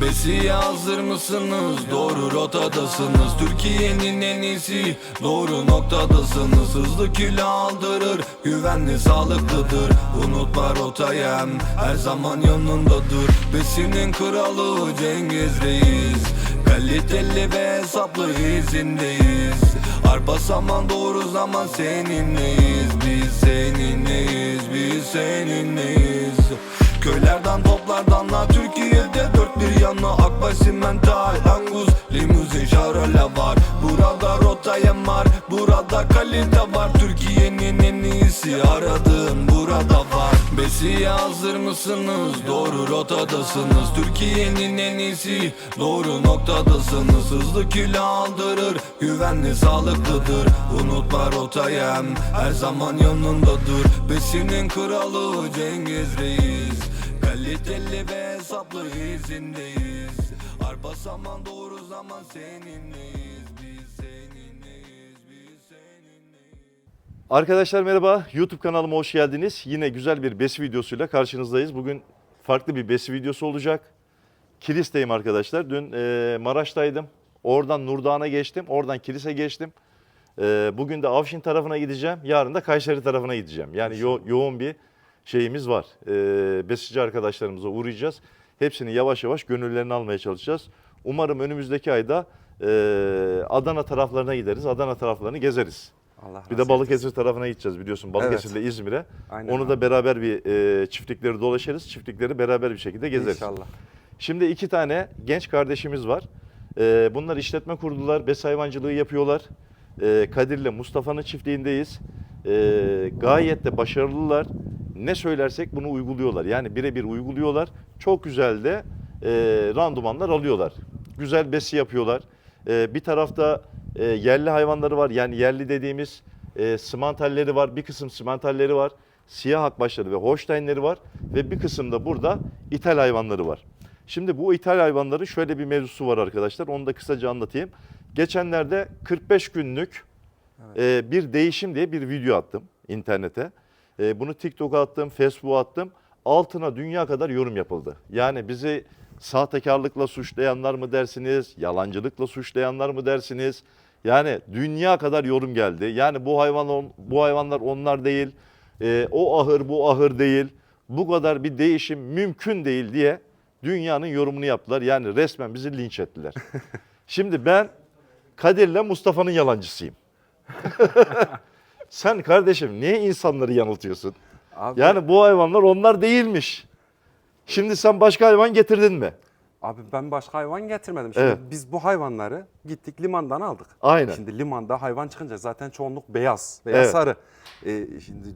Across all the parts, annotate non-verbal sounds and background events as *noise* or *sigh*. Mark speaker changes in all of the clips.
Speaker 1: Besiye hazır mısınız? Doğru rotadasınız. Türkiye'nin en iyisi. Doğru noktadasınız. Hızlı kilo aldırır. Güvenli sağlıklıdır. Unutma rotayem Her zaman yanındadır. Besinin kralı Cengiz Reis. Kaliteli ve hesaplı izindeyiz. Arpa saman doğru zaman seninleyiz. Biz seninleyiz. Biz seninleyiz. Köylerden toplardanla Türkiye'de dört bir yanı Akbaş simental Angus limuzin şarole var Burada rotayem var Burada kalite var. Türkiye'nin en iyisi Aradığım burada var. Besiye hazır mısınız? Doğru rotadasınız. Türkiye'nin en iyisi Doğru noktadasınız. Hızlı kilo aldırır Güvenli sağlıklıdır. Unutma rotayem Her zaman yanındadır. Besinin kralı Cengiz Reis Kaliteli ve hesaplı izindeyiz Arpa saman doğru zaman seninleyiz Biz seninleyiz Biz seninleyiz
Speaker 2: Arkadaşlar merhaba. YouTube kanalıma hoş geldiniz. Yine güzel bir besi videosuyla karşınızdayız. Bugün farklı bir besi videosu olacak. Kilis'teyim arkadaşlar. Dün e, Maraş'taydım. Oradan Nurdağ'a geçtim. Oradan Kilis'e geçtim. E, bugün de Avşin tarafına gideceğim. Yarın da Kayseri tarafına gideceğim. Yani yo- yoğun bir şeyimiz var. E, besici arkadaşlarımıza uğrayacağız. Hepsini yavaş yavaş gönüllerini almaya çalışacağız. Umarım önümüzdeki ayda e, Adana taraflarına gideriz. Adana taraflarını gezeriz.
Speaker 3: Allah
Speaker 2: Bir de Balıkesir tarafına gideceğiz biliyorsun. Balıkesir'le
Speaker 3: Evet.
Speaker 2: İzmir'e. Onu
Speaker 3: abi.
Speaker 2: da beraber bir e, çiftlikleri dolaşırız. Çiftlikleri beraber bir şekilde
Speaker 3: etsin.
Speaker 2: gezeriz.
Speaker 3: İnşallah.
Speaker 2: Şimdi iki tane genç kardeşimiz var. E, bunlar işletme kurdular. Bes hayvancılığı yapıyorlar. E, Kadir'le Mustafa'nın çiftliğindeyiz. E, gayet de başarılılar. Ne söylersek bunu uyguluyorlar. Yani birebir uyguluyorlar. Çok güzel de e, randumanlar alıyorlar. Güzel besi yapıyorlar. E, bir tarafta e, yerli hayvanları var. Yani yerli dediğimiz e, simantalleri var. Bir kısım simantalleri var. Siyah akbaşları ve Holsteinleri var. Ve bir kısım da burada ithal hayvanları var. Şimdi bu ithal hayvanların şöyle bir mevzusu var arkadaşlar. Onu da kısaca anlatayım. Geçenlerde 45 günlük e, bir değişim diye bir video attım internete. E, bunu TikTok'a attım, Facebook'a attım. Altına dünya kadar yorum yapıldı. Yani bizi sahtekarlıkla suçlayanlar mı dersiniz, yalancılıkla suçlayanlar mı dersiniz? Yani dünya kadar yorum geldi. Yani bu hayvan bu hayvanlar onlar değil. e, o ahır bu ahır değil. Bu kadar bir değişim mümkün değil diye dünyanın yorumunu yaptılar. Yani resmen bizi linç ettiler. *laughs* Şimdi ben Kadir'le Mustafa'nın yalancısıyım. *laughs* Sen kardeşim niye insanları yanıltıyorsun?
Speaker 3: Abi,
Speaker 2: Yani bu hayvanlar onlar değilmiş. Şimdi sen başka hayvan getirdin mi?
Speaker 3: abi ben başka hayvan getirmedim. Şimdi
Speaker 2: Evet.
Speaker 3: biz bu hayvanları gittik limandan aldık.
Speaker 2: Aynen.
Speaker 3: Şimdi limanda hayvan çıkınca zaten çoğunluk beyaz, beyaz
Speaker 2: Evet.
Speaker 3: sarı. Ee, şimdi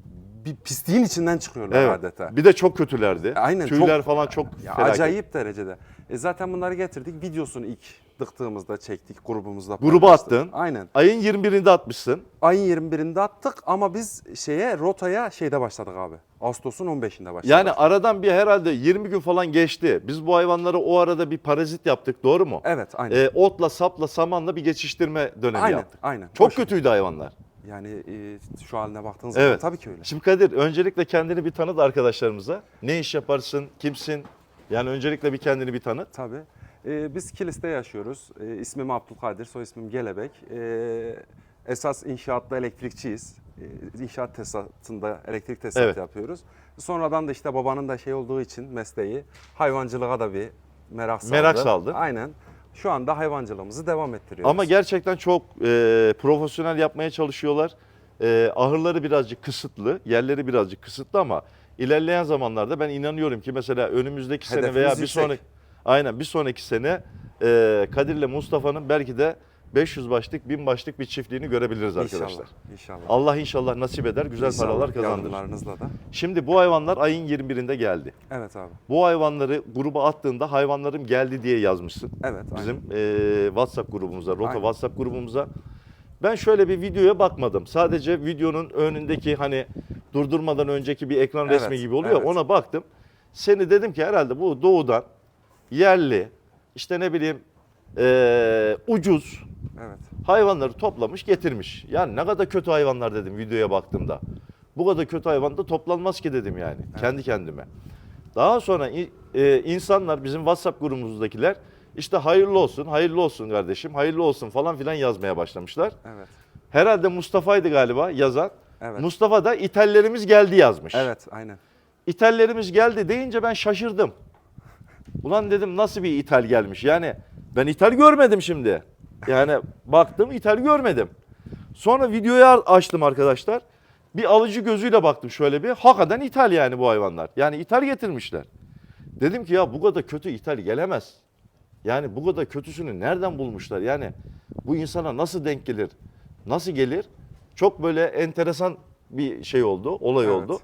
Speaker 3: bir pisliğin içinden çıkıyorlar
Speaker 2: Evet.
Speaker 3: adeta.
Speaker 2: Bir de çok kötülerdi.
Speaker 3: Aynen,
Speaker 2: Tüyler
Speaker 3: çok-
Speaker 2: falan çok
Speaker 3: Ya
Speaker 2: felaket.
Speaker 3: acayip derecede. E zaten bunları getirdik. Videosunu ilk dıktığımızda çektik grubumuzda.
Speaker 2: Gruba
Speaker 3: paylaştık.
Speaker 2: attın.
Speaker 3: Aynen.
Speaker 2: Ayın 21'inde atmışsın.
Speaker 3: Ayın 21'inde attık ama biz şeye rotaya şeyde başladık abi. Ağustos'un 15'inde başladık.
Speaker 2: Yani aradan bir herhalde 20 gün falan geçti. Biz bu hayvanları o arada bir parazit yaptık doğru mu?
Speaker 3: Evet aynen.
Speaker 2: Ee, otla, sapla, samanla bir geçiştirme dönemi
Speaker 3: aynen
Speaker 2: yaptık.
Speaker 3: aynen.
Speaker 2: Çok
Speaker 3: şekilde.
Speaker 2: kötüydü hayvanlar.
Speaker 3: Yani e, şu haline baktığınız zaman
Speaker 2: Evet.
Speaker 3: tabii ki öyle.
Speaker 2: Şimdi Kadir öncelikle kendini bir tanıt arkadaşlarımıza. Ne iş yaparsın, kimsin? Yani öncelikle bir kendini bir tanıt.
Speaker 3: Tabii. E, biz Kilis'te yaşıyoruz. E, ismim Abdülkadir, soy ismim Gelebek. E, esas inşaatta elektrikçiyiz. E, inşaat tesisatında elektrik tesisatı
Speaker 2: Evet.
Speaker 3: yapıyoruz. Sonradan da işte babanın da şey olduğu için mesleği hayvancılığa da bir merak saldı.
Speaker 2: Merak saldı.
Speaker 3: Aynen. Şu anda hayvancılığımızı devam ettiriyoruz.
Speaker 2: Ama gerçekten çok e, profesyonel yapmaya çalışıyorlar. E, ahırları birazcık kısıtlı, yerleri birazcık kısıtlı ama ilerleyen zamanlarda ben inanıyorum ki mesela önümüzdeki sene
Speaker 3: Hedefimiz
Speaker 2: veya bir
Speaker 3: yüksek.
Speaker 2: sonraki aynen bir sonraki sene e, Kadir'le Mustafa'nın belki de 500 başlık, 1000 başlık bir çiftliğini görebiliriz arkadaşlar.
Speaker 3: İnşallah. İnşallah.
Speaker 2: Allah inşallah nasip eder, güzel
Speaker 3: İnşallah,
Speaker 2: paralar kazandırır.
Speaker 3: Yardımlarınızla da.
Speaker 2: Şimdi bu hayvanlar ayın 21'inde geldi.
Speaker 3: Evet abi.
Speaker 2: Bu hayvanları gruba attığında hayvanlarım geldi diye yazmışsın.
Speaker 3: Evet.
Speaker 2: Bizim e, WhatsApp grubumuza, Rota
Speaker 3: Aynen.
Speaker 2: WhatsApp grubumuza. Ben şöyle bir videoya bakmadım. Sadece videonun önündeki hani durdurmadan önceki bir ekran
Speaker 3: Evet,
Speaker 2: resmi gibi oluyor.
Speaker 3: evet.
Speaker 2: Ona baktım. Seni dedim ki herhalde bu doğudan yerli işte ne bileyim e, ucuz
Speaker 3: Evet.
Speaker 2: hayvanları toplamış getirmiş. Yani ne kadar kötü hayvanlar dedim videoya baktığımda. Bu kadar kötü hayvan da toplanmaz ki dedim yani kendi kendime. Daha sonra i- e, insanlar bizim WhatsApp grubumuzdakiler işte hayırlı olsun, hayırlı olsun kardeşim, hayırlı olsun falan filan yazmaya başlamışlar.
Speaker 3: Evet.
Speaker 2: Herhalde Mustafa'ydı galiba yazan.
Speaker 3: Evet.
Speaker 2: Mustafa da İtallerimiz geldi yazmış.
Speaker 3: Evet, aynen.
Speaker 2: İtallerimiz geldi deyince ben şaşırdım. Ulan dedim nasıl bir İtal gelmiş? Yani ben İtal görmedim şimdi. Yani *laughs* baktım İtal görmedim. Sonra videoyu açtım arkadaşlar. Bir alıcı gözüyle baktım şöyle bir. Hakikaten İtal yani bu hayvanlar. Yani İtal getirmişler. Dedim ki ya bu kadar kötü İtal gelemez. Yani bu kadar kötüsünü nereden bulmuşlar? Yani bu insana nasıl denk gelir? Nasıl gelir? Çok böyle enteresan bir şey oldu, olay
Speaker 3: Evet.
Speaker 2: oldu.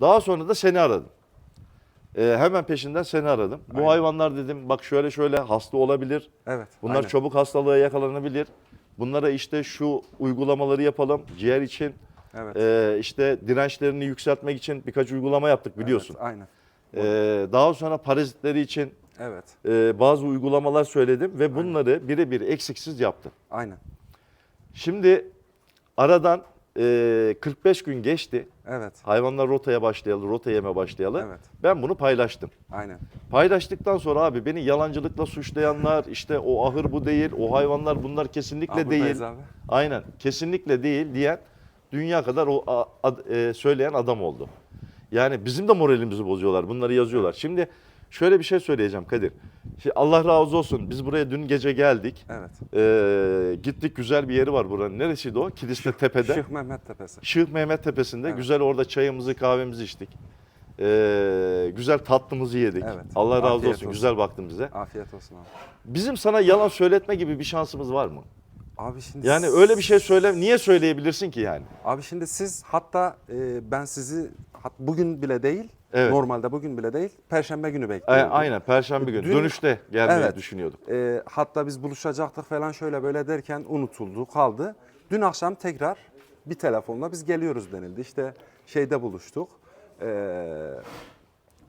Speaker 2: Daha sonra da seni aradım. Ee, hemen peşinden seni aradım. Bu
Speaker 3: Aynen.
Speaker 2: hayvanlar dedim bak şöyle şöyle hasta olabilir.
Speaker 3: Evet.
Speaker 2: Bunlar
Speaker 3: aynen.
Speaker 2: çabuk hastalığa yakalanabilir. Bunlara işte şu uygulamaları yapalım. Ciğer için,
Speaker 3: Evet.
Speaker 2: e, işte dirençlerini yükseltmek için birkaç uygulama yaptık biliyorsun.
Speaker 3: Evet, aynen.
Speaker 2: Ee, daha sonra parazitleri için
Speaker 3: Evet.
Speaker 2: e, bazı uygulamalar söyledim ve bunları birebir eksiksiz yaptım.
Speaker 3: Aynen.
Speaker 2: Şimdi aradan e, 45 gün geçti.
Speaker 3: Evet.
Speaker 2: Hayvanlar rotaya başlayalı, rota yeme başlayalı.
Speaker 3: Evet.
Speaker 2: Ben bunu paylaştım.
Speaker 3: Aynen.
Speaker 2: Paylaştıktan sonra abi beni yalancılıkla suçlayanlar, işte o ahır bu değil, o hayvanlar bunlar kesinlikle
Speaker 3: Aa, buradayız
Speaker 2: değil.
Speaker 3: Abi.
Speaker 2: Aynen, kesinlikle değil diyen dünya kadar o a- ad- e, söyleyen adam oldu. Yani bizim de moralimizi bozuyorlar, bunları yazıyorlar. Şimdi şöyle bir şey söyleyeceğim Kadir. Şimdi Allah razı olsun biz buraya dün gece geldik.
Speaker 3: Evet.
Speaker 2: Ee, gittik güzel bir yeri var buranın. Neresiydi o? Kilis'te tepede.
Speaker 3: Şık Mehmet Tepesi.
Speaker 2: Şık Mehmet Tepesi'nde
Speaker 3: Evet.
Speaker 2: güzel orada çayımızı kahvemizi içtik. Ee, güzel tatlımızı yedik.
Speaker 3: Evet.
Speaker 2: Allah razı
Speaker 3: Afiyet
Speaker 2: olsun.
Speaker 3: olsun.
Speaker 2: Güzel baktın bize.
Speaker 3: Afiyet olsun abi.
Speaker 2: Bizim sana yalan söyletme gibi bir şansımız var mı?
Speaker 3: Abi şimdi
Speaker 2: Yani öyle bir şey söyle niye söyleyebilirsin ki yani?
Speaker 3: Abi şimdi siz hatta e, ben sizi hat, bugün bile değil,
Speaker 2: Evet.
Speaker 3: normalde bugün bile değil, perşembe günü
Speaker 2: A-
Speaker 3: bekliyordum.
Speaker 2: Aynen perşembe günü
Speaker 3: Dün-
Speaker 2: dönüşte gelmeyi
Speaker 3: Evet.
Speaker 2: düşünüyorduk.
Speaker 3: E, hatta biz buluşacaktık falan şöyle böyle derken unutuldu, kaldı. Dün akşam tekrar bir telefonla biz geliyoruz denildi. İşte şeyde buluştuk. E,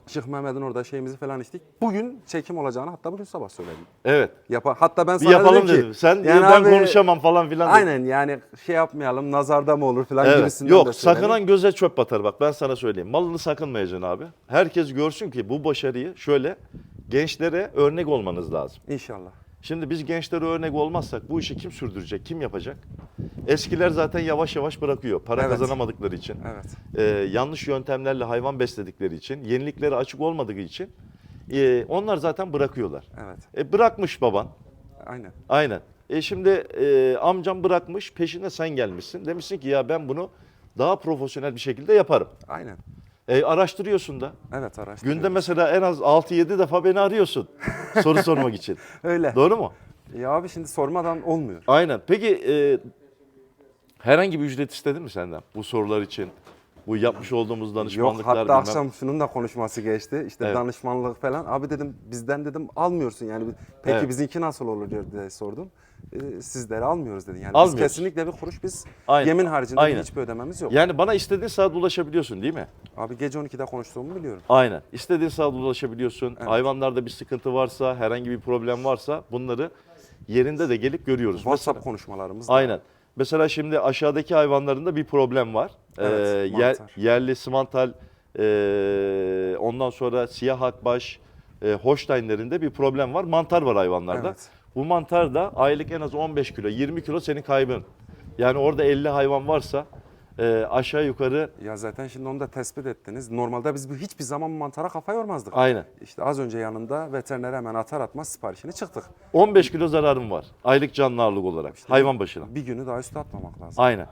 Speaker 3: Şık Mehmet'in orada şeyimizi falan içtik. Bugün çekim olacağını hatta bugün sabah söyledim.
Speaker 2: Evet.
Speaker 3: Yapa, hatta ben
Speaker 2: Bir
Speaker 3: sana
Speaker 2: yapalım
Speaker 3: dedim ki,
Speaker 2: dedim. Sen
Speaker 3: yani
Speaker 2: ben
Speaker 3: abi-
Speaker 2: konuşamam falan filan.
Speaker 3: Aynen yani şey yapmayalım nazarda mı olur falan
Speaker 2: Evet.
Speaker 3: gibisinden de
Speaker 2: Yok
Speaker 3: söyledim.
Speaker 2: sakınan göze çöp batar bak ben sana söyleyeyim. Malını sakınmayacaksın abi. Herkes görsün ki bu başarıyı şöyle gençlere örnek olmanız lazım.
Speaker 3: İnşallah.
Speaker 2: Şimdi biz gençlere örnek olmazsak bu işi kim sürdürecek, kim yapacak? Eskiler zaten yavaş yavaş bırakıyor para
Speaker 3: Evet.
Speaker 2: kazanamadıkları için.
Speaker 3: Evet.
Speaker 2: Ee, yanlış yöntemlerle hayvan besledikleri için, yeniliklere açık olmadığı için e, onlar zaten bırakıyorlar.
Speaker 3: Evet.
Speaker 2: E, bırakmış baban,
Speaker 3: Aynen.
Speaker 2: aynen. E şimdi e, amcam bırakmış, peşine sen gelmişsin. Demişsin ki ya ben bunu daha profesyonel bir şekilde yaparım.
Speaker 3: Aynen.
Speaker 2: E, araştırıyorsun da.
Speaker 3: Evet araştırıyorum.
Speaker 2: Günde mesela en az 6-7 defa beni arıyorsun *laughs* soru sormak için.
Speaker 3: Öyle.
Speaker 2: Doğru mu?
Speaker 3: Ya abi şimdi sormadan olmuyor.
Speaker 2: Aynen. Peki e, herhangi bir ücret istedin mi senden bu sorular için? Bu yapmış olduğumuz
Speaker 3: Yok
Speaker 2: danışmanlıklar
Speaker 3: hatta
Speaker 2: bilmem.
Speaker 3: akşam şunun da konuşması geçti. İşte
Speaker 2: Evet.
Speaker 3: danışmanlık falan. Abi dedim bizden dedim almıyorsun yani. Peki
Speaker 2: Evet.
Speaker 3: bizimki nasıl olur diye sordum. Ee, sizleri almıyoruz dedi. Yani
Speaker 2: Almıyoruz.
Speaker 3: biz kesinlikle bir kuruş biz
Speaker 2: Aynen.
Speaker 3: yemin haricinde
Speaker 2: Aynen.
Speaker 3: hiçbir ödememiz yok.
Speaker 2: Yani bana istediğin saat ulaşabiliyorsun değil mi?
Speaker 3: Abi gece 12'de konuştuğumu biliyorum.
Speaker 2: Aynen. İstediğin saat ulaşabiliyorsun. Hayvanlarda bir sıkıntı varsa, herhangi bir problem varsa bunları yerinde de gelip görüyoruz.
Speaker 3: WhatsApp konuşmalarımız da.
Speaker 2: Aynen. Mesela şimdi aşağıdaki hayvanlarında bir problem var.
Speaker 3: Evet,
Speaker 2: Ee, yer-
Speaker 3: mantar.
Speaker 2: yerli simantal, ee, ondan sonra siyah akbaş, e, Holstein'lerinde bir problem var. Mantar var hayvanlarda.
Speaker 3: Evet.
Speaker 2: Bu mantar da aylık en az 15 kilo, 20 kilo senin kaybın. Yani orada 50 hayvan varsa e, aşağı yukarı
Speaker 3: Ya zaten şimdi onu da tespit ettiniz. Normalde biz bu hiçbir zaman mantara kafa yormazdık.
Speaker 2: aynen.
Speaker 3: İşte az önce yanında veterinere hemen atar atmaz siparişini çıktık.
Speaker 2: 15 kilo zararım var. Aylık canlı ağırlık olarak. hayvan başına.
Speaker 3: Bir günü daha üstü atmamak lazım.
Speaker 2: Aynen.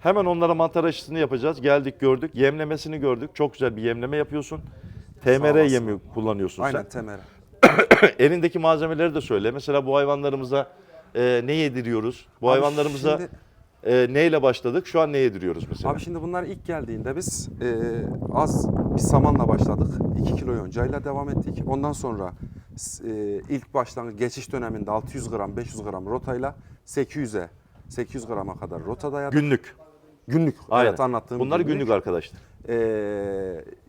Speaker 2: Hemen onlara mantar aşısını yapacağız. Geldik gördük. Yemlemesini gördük. Çok güzel bir yemleme yapıyorsun. TMR yemi kullanıyorsun
Speaker 3: Aynen
Speaker 2: sen.
Speaker 3: temere. *coughs*
Speaker 2: Elindeki malzemeleri de söyle. Mesela bu hayvanlarımıza e, ne yediriyoruz? Bu
Speaker 3: Abi
Speaker 2: hayvanlarımıza
Speaker 3: şimdi-
Speaker 2: e, neyle başladık? Şu an ne yediriyoruz mesela?
Speaker 3: Abi şimdi bunlar ilk geldiğinde biz e, az bir samanla başladık. 2 kilo yoncayla devam ettik. Ondan sonra e, ilk başlangıç geçiş döneminde 600 gram 500 gram rotayla 800'e 800 grama kadar rota dayadık.
Speaker 2: günlük.
Speaker 3: Günlük.
Speaker 2: Aynen.
Speaker 3: Evet anlattığım
Speaker 2: Bunlar günlük arkadaşlar.
Speaker 3: E,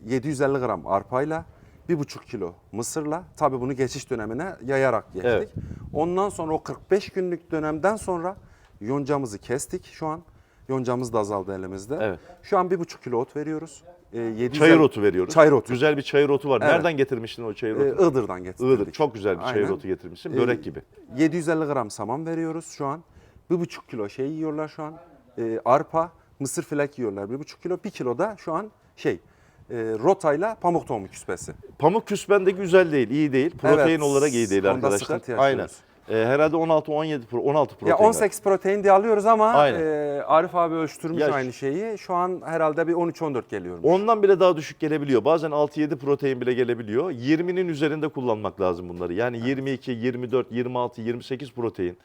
Speaker 3: 750 gram arpayla 1,5 kilo mısırla tabii bunu geçiş dönemine yayarak geçtik.
Speaker 2: Evet.
Speaker 3: Ondan sonra o 45 günlük dönemden sonra yoncamızı kestik şu an. Yoncamız da azaldı elimizde.
Speaker 2: Evet.
Speaker 3: Şu an 1,5 kilo ot veriyoruz. e, 750
Speaker 2: Çayır otu veriyoruz.
Speaker 3: Çayır otu.
Speaker 2: Güzel bir çayır otu var.
Speaker 3: Evet.
Speaker 2: Nereden getirmiştin o çayır
Speaker 3: E,
Speaker 2: otu?
Speaker 3: Iğdır'dan getirdik.
Speaker 2: Iğdır. Çok güzel bir çayır
Speaker 3: Aynen.
Speaker 2: otu getirmişsin.
Speaker 3: E,
Speaker 2: Börek gibi.
Speaker 3: 750 gram saman veriyoruz şu an. 1,5 kilo şey yiyorlar şu an. E, arpa, mısır filek yiyorlar 1,5 kilo. 1 kilo da şu an şey e, rotayla pamuk tohumu küspesi.
Speaker 2: Pamuk küspen de güzel değil, iyi değil. Protein
Speaker 3: Evet,
Speaker 2: olarak iyi değil
Speaker 3: onda
Speaker 2: arkadaşlar.
Speaker 3: sıkıntı
Speaker 2: Aynen. Ee, herhalde 16 17 pro- 16 protein.
Speaker 3: Ya
Speaker 2: var.
Speaker 3: 18 protein diye alıyoruz ama
Speaker 2: Aynen.
Speaker 3: e, Arif abi ölçtürmüş
Speaker 2: Ya-
Speaker 3: aynı şeyi. Şu an herhalde bir 13-14 geliyormuş.
Speaker 2: Ondan bile daha düşük gelebiliyor. Bazen 6-7 protein bile gelebiliyor. 20'nin üzerinde kullanmak lazım bunları. Yani 22, 24, 26, 28 protein,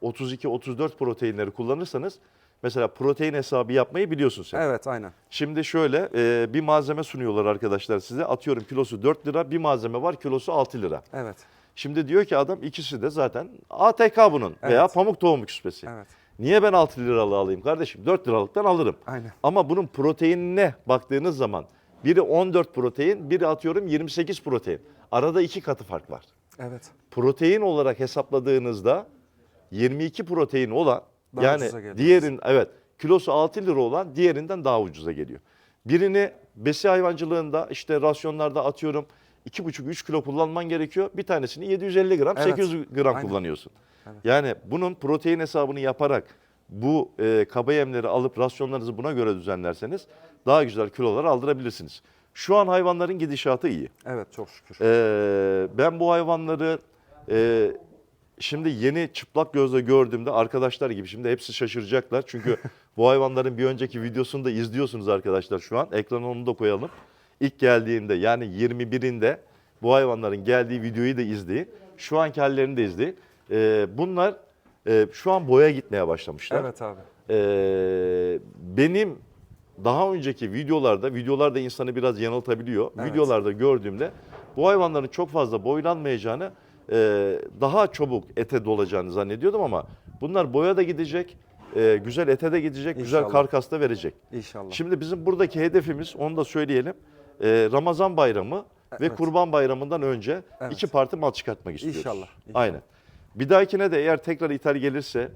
Speaker 2: 32, 34 proteinleri kullanırsanız mesela protein hesabı yapmayı biliyorsun sen.
Speaker 3: Evet aynen.
Speaker 2: Şimdi şöyle e, bir malzeme sunuyorlar arkadaşlar size. Atıyorum kilosu 4 lira, bir malzeme var kilosu 6 lira.
Speaker 3: Evet.
Speaker 2: Şimdi diyor ki adam ikisi de zaten ATK bunun veya
Speaker 3: Evet.
Speaker 2: pamuk tohumu küspesi.
Speaker 3: Evet.
Speaker 2: Niye ben 6 liralığı alayım kardeşim? 4 liralıktan alırım.
Speaker 3: Aynen.
Speaker 2: Ama bunun proteinine baktığınız zaman biri 14 protein, biri atıyorum 28 protein. Arada iki katı fark var.
Speaker 3: Evet.
Speaker 2: Protein olarak hesapladığınızda 22 protein olan
Speaker 3: Daha
Speaker 2: yani
Speaker 3: ucuza
Speaker 2: diğerin evet kilosu 6 lira olan diğerinden daha ucuza geliyor. Birini besi hayvancılığında işte rasyonlarda atıyorum 2,5-3 kilo kullanman gerekiyor. Bir tanesini 750 gram,
Speaker 3: Evet.
Speaker 2: 800 gram
Speaker 3: Aynen.
Speaker 2: kullanıyorsun.
Speaker 3: Evet.
Speaker 2: Yani bunun protein hesabını yaparak bu e, kaba yemleri alıp rasyonlarınızı buna göre düzenlerseniz daha güzel kilolar aldırabilirsiniz. Şu an hayvanların gidişatı iyi.
Speaker 3: Evet çok şükür.
Speaker 2: Ee, ben bu hayvanları e, şimdi yeni çıplak gözle gördüğümde arkadaşlar gibi şimdi hepsi şaşıracaklar. Çünkü *laughs* bu hayvanların bir önceki videosunu da izliyorsunuz arkadaşlar şu an. Ekrana onu da koyalım. İlk geldiğinde yani 21'inde bu hayvanların geldiği videoyu da izleyin. Şu anki hallerini de izleyin. Ee, bunlar e, şu an boya gitmeye başlamışlar.
Speaker 3: Evet abi.
Speaker 2: Ee, benim daha önceki videolarda, videolarda insanı biraz yanıltabiliyor.
Speaker 3: Evet.
Speaker 2: Videolarda gördüğümde bu hayvanların çok fazla boylanmayacağını, e, daha çabuk ete dolacağını zannediyordum ama bunlar boya da gidecek, e, güzel ete de gidecek, güzel
Speaker 3: İnşallah.
Speaker 2: karkas da verecek.
Speaker 3: İnşallah.
Speaker 2: Şimdi bizim buradaki hedefimiz, onu da söyleyelim, e, Ramazan bayramı ve
Speaker 3: Evet.
Speaker 2: Kurban bayramından önce
Speaker 3: Evet.
Speaker 2: iki parti mal çıkartmak istiyoruz.
Speaker 3: İnşallah, inşallah.
Speaker 2: Aynen. Bir dahakine de eğer tekrar ithal gelirse,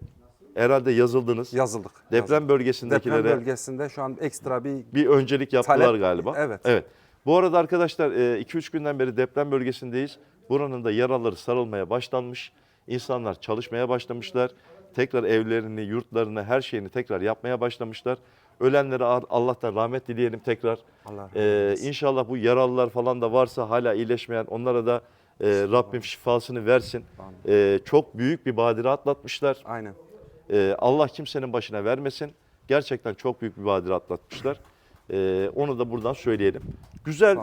Speaker 2: herhalde yazıldınız.
Speaker 3: Yazıldık.
Speaker 2: Deprem
Speaker 3: yazıldık.
Speaker 2: bölgesindekilere
Speaker 3: Deprem bölgesinde şu an ekstra bir
Speaker 2: bir öncelik yaptılar
Speaker 3: Talep,
Speaker 2: galiba.
Speaker 3: evet.
Speaker 2: Evet. Bu arada arkadaşlar 2-3 günden beri deprem bölgesindeyiz. Buranın da yaraları sarılmaya başlanmış. İnsanlar çalışmaya başlamışlar. Tekrar evlerini, yurtlarını, her şeyini tekrar yapmaya başlamışlar. Ölenlere Allah'tan rahmet dileyelim tekrar.
Speaker 3: Allah
Speaker 2: Ee, inşallah bu yaralılar falan da varsa hala iyileşmeyen onlara da e, Rabbim şifasını versin. Ee, çok büyük bir badire atlatmışlar.
Speaker 3: aynen.
Speaker 2: Ee, Allah kimsenin başına vermesin. Gerçekten çok büyük bir badire atlatmışlar. Ee, onu da buradan söyleyelim. Güzel.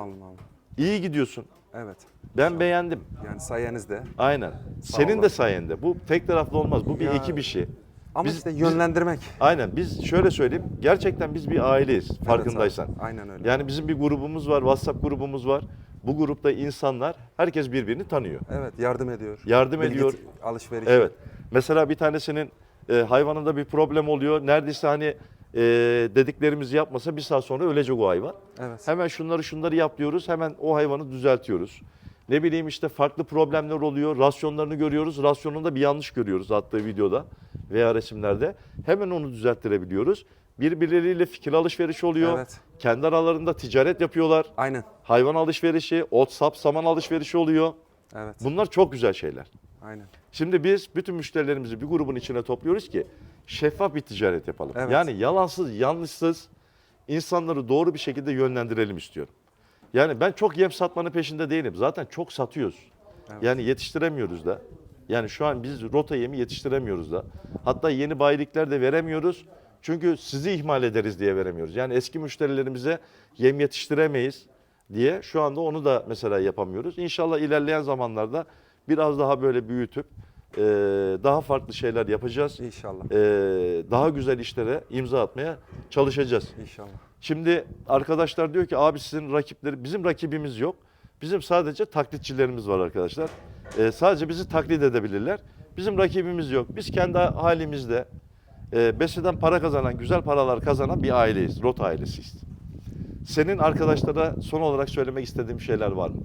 Speaker 2: İyi gidiyorsun.
Speaker 3: Evet.
Speaker 2: Ben beğendim.
Speaker 3: Yani sayenizde.
Speaker 2: Aynen. Senin
Speaker 3: olun.
Speaker 2: de sayende. Bu tek taraflı olmaz. Bu bir
Speaker 3: Ya.
Speaker 2: ekip işi.
Speaker 3: Ama
Speaker 2: Biz-
Speaker 3: işte yönlendirmek.
Speaker 2: Aynen. Biz şöyle söyleyeyim. Gerçekten biz bir aileyiz. Farkındaysan.
Speaker 3: abi, Aynen öyle.
Speaker 2: Yani bizim bir grubumuz var. WhatsApp grubumuz var. Bu grupta insanlar herkes birbirini tanıyor.
Speaker 3: Evet yardım ediyor.
Speaker 2: Yardım ediyor.
Speaker 3: Alışveriş.
Speaker 2: Evet. Mesela bir tanesinin e, hayvanında bir problem oluyor. Neredeyse hani e, dediklerimizi yapmasa bir saat sonra ölecek o hayvan.
Speaker 3: Evet.
Speaker 2: Hemen şunları şunları yap diyoruz. Hemen o hayvanı düzeltiyoruz. Ne bileyim işte farklı problemler oluyor. Rasyonlarını görüyoruz. Rasyonunda bir yanlış görüyoruz attığı videoda veya resimlerde. Hemen onu düzelttirebiliyoruz. Birbirleriyle fikir alışverişi oluyor.
Speaker 3: Evet.
Speaker 2: Kendi aralarında ticaret yapıyorlar.
Speaker 3: Aynen.
Speaker 2: Hayvan alışverişi, ot, sap, saman alışverişi oluyor.
Speaker 3: Evet.
Speaker 2: Bunlar çok güzel şeyler.
Speaker 3: Aynen.
Speaker 2: Şimdi biz bütün müşterilerimizi bir grubun içine topluyoruz ki şeffaf bir ticaret yapalım.
Speaker 3: Evet.
Speaker 2: Yani yalansız, yanlışsız insanları doğru bir şekilde yönlendirelim istiyorum. Yani ben çok yem satmanın peşinde değilim. Zaten çok satıyoruz.
Speaker 3: Evet.
Speaker 2: Yani yetiştiremiyoruz da. Yani şu an biz rota yemi yetiştiremiyoruz da. Hatta yeni bayilikler de veremiyoruz. Çünkü sizi ihmal ederiz diye veremiyoruz. Yani eski müşterilerimize yem yetiştiremeyiz diye şu anda onu da mesela yapamıyoruz. İnşallah ilerleyen zamanlarda biraz daha böyle büyütüp e, daha farklı şeyler yapacağız.
Speaker 3: İnşallah.
Speaker 2: E, daha güzel işlere imza atmaya çalışacağız.
Speaker 3: İnşallah.
Speaker 2: Şimdi arkadaşlar diyor ki abi sizin rakipleri bizim rakibimiz yok. Bizim sadece taklitçilerimiz var arkadaşlar. Ee, sadece bizi taklit edebilirler. Bizim rakibimiz yok. Biz kendi halimizde e, besiden para kazanan, güzel paralar kazanan bir aileyiz. Rota ailesiyiz. Senin arkadaşlara son olarak söylemek istediğim şeyler var mı?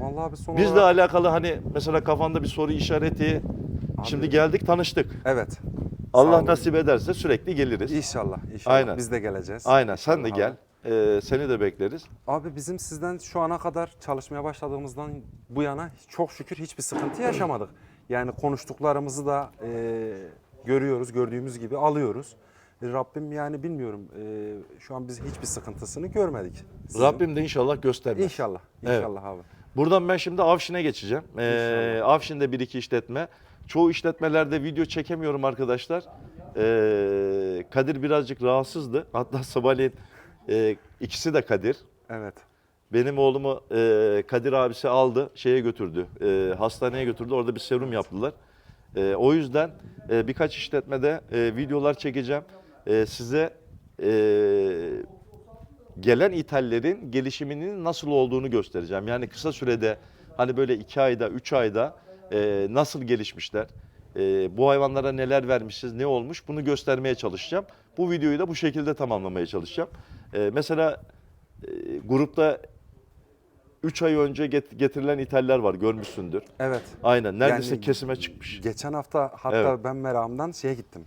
Speaker 3: Vallahi abi son
Speaker 2: Bizle
Speaker 3: olarak...
Speaker 2: alakalı hani mesela kafanda bir soru işareti.
Speaker 3: Abi-
Speaker 2: Şimdi geldik tanıştık.
Speaker 3: Evet.
Speaker 2: Allah nasip ederse sürekli geliriz.
Speaker 3: İnşallah. İnşallah.
Speaker 2: Aynen.
Speaker 3: Biz de geleceğiz.
Speaker 2: Aynen sen de
Speaker 3: İnşallah
Speaker 2: gel.
Speaker 3: abi.
Speaker 2: e, seni de bekleriz.
Speaker 3: Abi bizim sizden şu ana kadar çalışmaya başladığımızdan bu yana çok şükür hiçbir sıkıntı yaşamadık. Yani konuştuklarımızı da e, görüyoruz, gördüğümüz gibi alıyoruz. Rabbim yani bilmiyorum e, şu an biz hiçbir sıkıntısını görmedik. Sizin-
Speaker 2: Rabbim de inşallah göstermez.
Speaker 3: İnşallah,
Speaker 2: Evet.
Speaker 3: inşallah abi.
Speaker 2: Buradan ben şimdi Avşin'e geçeceğim. Ee, Avşin'de bir iki işletme. Çoğu işletmelerde video çekemiyorum arkadaşlar. Ee, Kadir birazcık rahatsızdı. Hatta *laughs* sabahleyin e, ikisi de Kadir.
Speaker 3: Evet.
Speaker 2: Benim oğlumu e, Kadir abisi aldı, şeye götürdü, e, hastaneye götürdü. Orada bir serum yaptılar. E, o yüzden e, birkaç işletmede e, videolar çekeceğim. E, size e, gelen ithallerin gelişiminin nasıl olduğunu göstereceğim. Yani kısa sürede hani böyle iki ayda, üç ayda e, nasıl gelişmişler, e, bu hayvanlara neler vermişiz, ne olmuş bunu göstermeye çalışacağım. Bu videoyu da bu şekilde tamamlamaya çalışacağım. E, mesela e, grupta 3 ay önce get- getirilen ithaller var görmüşsündür.
Speaker 3: Evet.
Speaker 2: Aynen neredeyse
Speaker 3: Yani-
Speaker 2: kesime çıkmış.
Speaker 3: Geçen hafta hatta
Speaker 2: Evet.
Speaker 3: ben meramdan şeye gittim.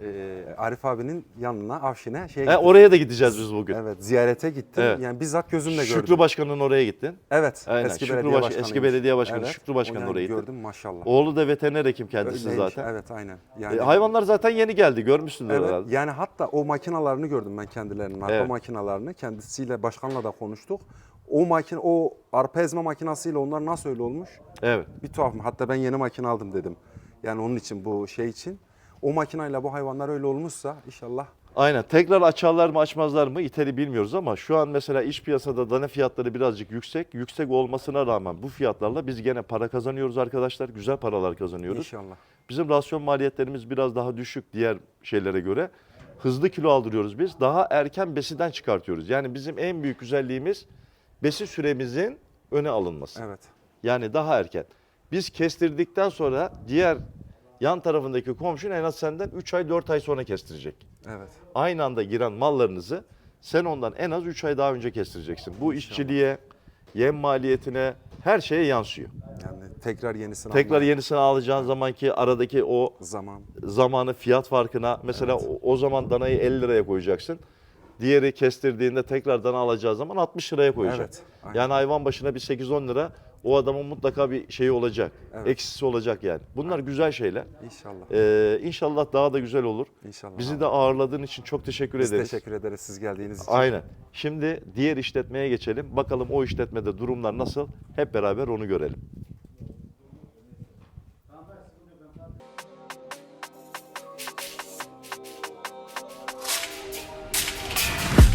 Speaker 3: E, Arif abinin yanına, Afşin'e şeye
Speaker 2: He,
Speaker 3: gittim.
Speaker 2: oraya da gideceğiz biz bugün.
Speaker 3: Evet, ziyarete gittim.
Speaker 2: Evet.
Speaker 3: Yani bizzat gözümle gördüm.
Speaker 2: Şükrü Başkan'ın oraya gittin.
Speaker 3: Evet,
Speaker 2: Aynen,
Speaker 3: eski
Speaker 2: Şükrü
Speaker 3: belediye
Speaker 2: Baş-
Speaker 3: başkanıymış.
Speaker 2: eski belediye başkanı Şükrü
Speaker 3: o
Speaker 2: Başkan'ın
Speaker 3: yani
Speaker 2: oraya gittim.
Speaker 3: gördüm maşallah.
Speaker 2: Oğlu da veteriner hekim kendisi
Speaker 3: Öyleymiş,
Speaker 2: zaten.
Speaker 3: Evet, aynen.
Speaker 2: E, hayvanlar zaten yeni geldi görmüşsündür
Speaker 3: Evet,
Speaker 2: herhalde.
Speaker 3: yani hatta o makinalarını gördüm ben kendilerinin, arpa
Speaker 2: Evet.
Speaker 3: makinalarını. Kendisiyle, başkanla da konuştuk. O makine, o arpa ezme makinasıyla onlar nasıl öyle olmuş?
Speaker 2: Evet.
Speaker 3: Bir tuhaf mı? Hatta ben yeni makine aldım dedim. Yani onun için, bu şey için. O makinayla bu hayvanlar öyle olmuşsa inşallah
Speaker 2: Aynen. Tekrar açarlar mı açmazlar mı İtali bilmiyoruz ama şu an mesela iç piyasada dana fiyatları birazcık yüksek. Yüksek olmasına rağmen bu fiyatlarla biz gene para kazanıyoruz arkadaşlar. Güzel paralar kazanıyoruz.
Speaker 3: inşallah.
Speaker 2: Bizim rasyon maliyetlerimiz biraz daha düşük diğer şeylere göre. Hızlı kilo aldırıyoruz biz. Daha erken besiden çıkartıyoruz. Yani bizim en büyük güzelliğimiz besi süremizin öne alınması.
Speaker 3: Evet.
Speaker 2: Yani daha erken. Biz kestirdikten sonra diğer yan tarafındaki komşun en az senden 3 ay 4 ay sonra kestirecek.
Speaker 3: Evet.
Speaker 2: Aynı anda giren mallarınızı sen ondan en az 3 ay daha önce kestireceksin. Bu işçiliğe, yem maliyetine her şeye yansıyor.
Speaker 3: Yani tekrar yenisini
Speaker 2: Tekrar
Speaker 3: almak,
Speaker 2: yenisini alacağın zamanki aradaki o
Speaker 3: zaman.
Speaker 2: zamanı fiyat farkına mesela o, o zaman danayı 50 liraya koyacaksın. Diğeri kestirdiğinde tekrar dana alacağı zaman 60 liraya koyacak.
Speaker 3: Evet, aynen.
Speaker 2: Yani hayvan başına bir 8-10 lira o adamın mutlaka bir şeyi olacak.
Speaker 3: Evet.
Speaker 2: Eksisi olacak yani. Bunlar güzel şeyler.
Speaker 3: İnşallah.
Speaker 2: Ee, inşallah daha da güzel olur.
Speaker 3: İnşallah.
Speaker 2: Bizi
Speaker 3: abi.
Speaker 2: de ağırladığın için çok teşekkür
Speaker 3: Biz
Speaker 2: ederiz.
Speaker 3: teşekkür ederiz siz geldiğiniz için.
Speaker 2: Aynen. Şimdi diğer işletmeye geçelim. Bakalım o işletmede durumlar nasıl? Hep beraber onu görelim.